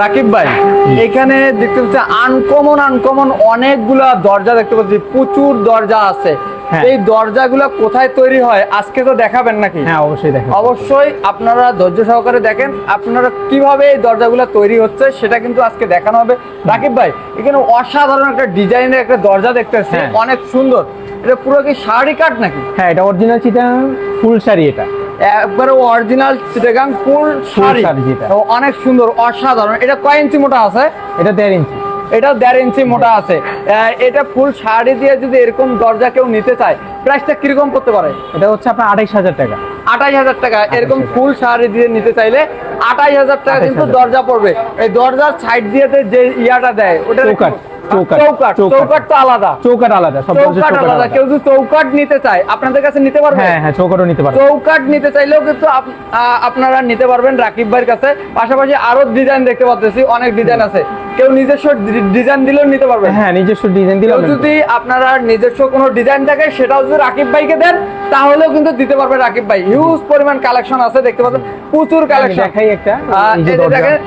রাকিব ভাই এখানে দেখতে পাচ্ছি আনকমন আনকমন অনেকগুলা দরজা দেখতে পাচ্ছি প্রচুর দরজা আছে। হ্যাঁ। এই দরজাগুলো কোথায় তৈরি হয় আজকে তো দেখাবেন নাকি? হ্যাঁ অবশ্যই দেখেন অবশ্যই আপনারা ধৈর্য সহকারে দেখেন আপনারা কীভাবে এই দরজাগুলো তৈরি হচ্ছে সেটা কিন্তু আজকে দেখানো হবে। রাকিব ভাই এখানে অসাধারণ একটা ডিজাইনের একটা দরজা দেখতেছি হ্যাঁ। অনেক সুন্দর। এটা পুরো কি শাড়ি কাট নাকি? হ্যাঁ এটা অরিজিনাল চিটা ফুল শাড়ি এটা। একবারে অরিজিনাল চিটাগাং ফুল শাড়ি। অনেক সুন্দর অসাধারণ। এটা কয় ইঞ্চি মোটা আছে? এটা দেড় ইঞ্চি। এটা দেড় ইঞ্চি মোটা আছে। এটা ফুল শাড়ি দিয়ে যদি এরকম দরজা কেউ নিতে চায় প্রাইসটা কীরকম পড়তে পারে? এটা হচ্ছে আপনার আঠাইশ হাজার টাকা। আঠাইশ হাজার টাকা। এরকম ফুল শাড়ি দিয়ে নিতে চাইলে আঠাইশ হাজার টাকা কিন্তু দরজা পড়বে। এই দরজার সাইড দিয়ে যে ইয়াটা দেয় ওটা তো আলাদা। চৌকাট আলাদা চৌকাট আলাদা। কেউ যদি নিতে চায় আপনাদের কাছে নিতে পারবে? হ্যাঁ হ্যাঁ চৌকাটও নিতে পারবে। নিতে চাইলেও কিন্তু আপনারা নিতে পারবেন রাকিব ভাইয়ের কাছে। পাশাপাশি আরও ডিজাইন দেখতে পাচ্ছি অনেক ডিজাইন আছে। কেউ নিজস্ব ডিজাইন দিলেও নিতে পারবেন। হ্যাঁ নিজস্ব ডিজাইন দিলে কেউ যদি আপনারা নিজস্ব কোনো ডিজাইন থাকে সেটাও যদি রাকিব ভাইকে দেন তাহলেও কিন্তু দিতে পারবে রাকিব ভাই। হিউজ পরিমাণ কালেকশন আছে দেখতে পাচ্ছেন প্রচুর কালেকশন দেখাই একটা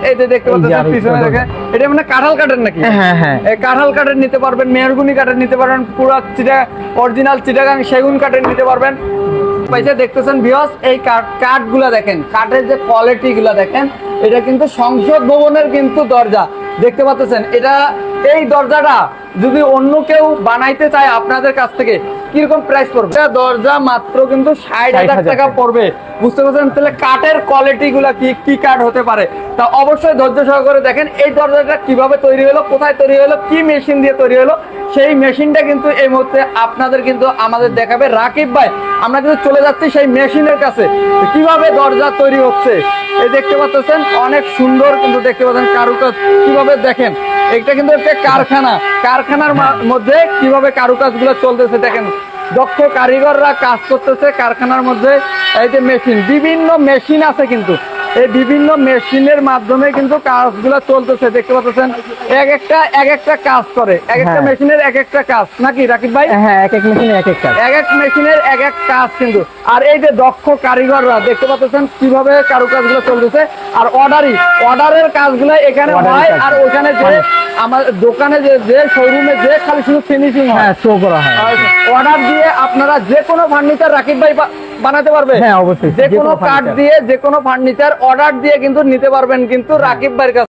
এই যে দেখতে পাচ্ছেন পিছনে দেখেন এটা মানে কাঁঠাল কাঠের নাকি? হ্যাঁ হ্যাঁ এই কাঁঠাল কাঠের নিতে পারবেন মেহরগুনি কাঠের নিতে পারবেন পুরো চিটা অরিজিনাল চিটাগাং সেগুন কাঠের নিতে পারবেন। পয়সা দেখতেছেন ভিওস এই কাঠ কাঠগুলা দেখেন কাঠের যে কোয়ালিটি গুলা দেখেন এটা কিন্তু সংসদ ভবনের কিন্তু দরজা। দেখতে পাচ্ছেন এটা এই দরজাটা যদি অন্য কেউ বানাইতে চায় আপনাদের কাছ থেকে কীরকম প্রাইস পড়বে? এটা দরজা মাত্র কিন্তু ষাট হাজার 60,000 টাকা পড়বে। বুঝতে পারছেন? তাহলে কাঠের কোয়ালিটি গুলা কি কি কাঠ হতে পারে? তা অবশ্যই ধৈর্য সহকারে দেখেন এই দরজাটা কীভাবে তৈরি হলো কোথায় তৈরি হলো কি মেশিন দিয়ে তৈরি হলো সেই মেশিনটা কিন্তু এই মুহূর্তে আপনাদের কিন্তু আমাদের দেখাবে। রাকিব ভাই আমরা কিন্তু চলে যাচ্ছি সেই মেশিনের কাছে। কীভাবে দরজা তৈরি হচ্ছে? এই দেখতে পাচ্ছেন অনেক সুন্দর কিন্তু দেখতে পাচ্ছেন কারুকাজ। কীভাবে দেখেন? এটা কিন্তু একটা কারখানা। কারখানার মধ্যে কীভাবে কারুকাজগুলো চলতেছে দেখেন। দক্ষ কারিগররা কাজ করতেছে কারখানার মধ্যে। এই যে মেশিন বিভিন্ন মেশিন আছে কিন্তু। এই বিভিন্ন মেশিনের মাধ্যমে কিন্তু কাজগুলো চলতেছে দেখতে পাচ্ছেন? এক একটা এক একটা কাজ করে। এক একটা হ্যাঁ। মেশিনের এক একটা কাজ নাকি রাকিব ভাই? হ্যাঁ এক এক মেশিনে এক এক কাজ। এক এক মেশিনের এক এক কাজ কিন্তু। আর এই যে দক্ষ কারিগররা দেখতে পাচ্ছেন কীভাবে কারুকাজগুলো চলতেছে? আর অর্ডারই অর্ডারের কাজগুলো এখানে হয় আর ওখানে যে আমার দোকানে যে যে শোরুমে যে খালি শুধু ফিনিশিং হয়। হ্যাঁ শো করা হয়। অর্ডার দিয়ে আপনারা যে কোনো ফার্নিচার রাকিব ভাই বানাতে পারবে? হ্যাঁ অবশ্যই। যে কোনো কাঠ দিয়ে যে কোনো ফার্নিচার অর্ডার দিয়ে কিন্তু নিতে পারবেন কিন্তু রাকিব ভাইয়ের কাছে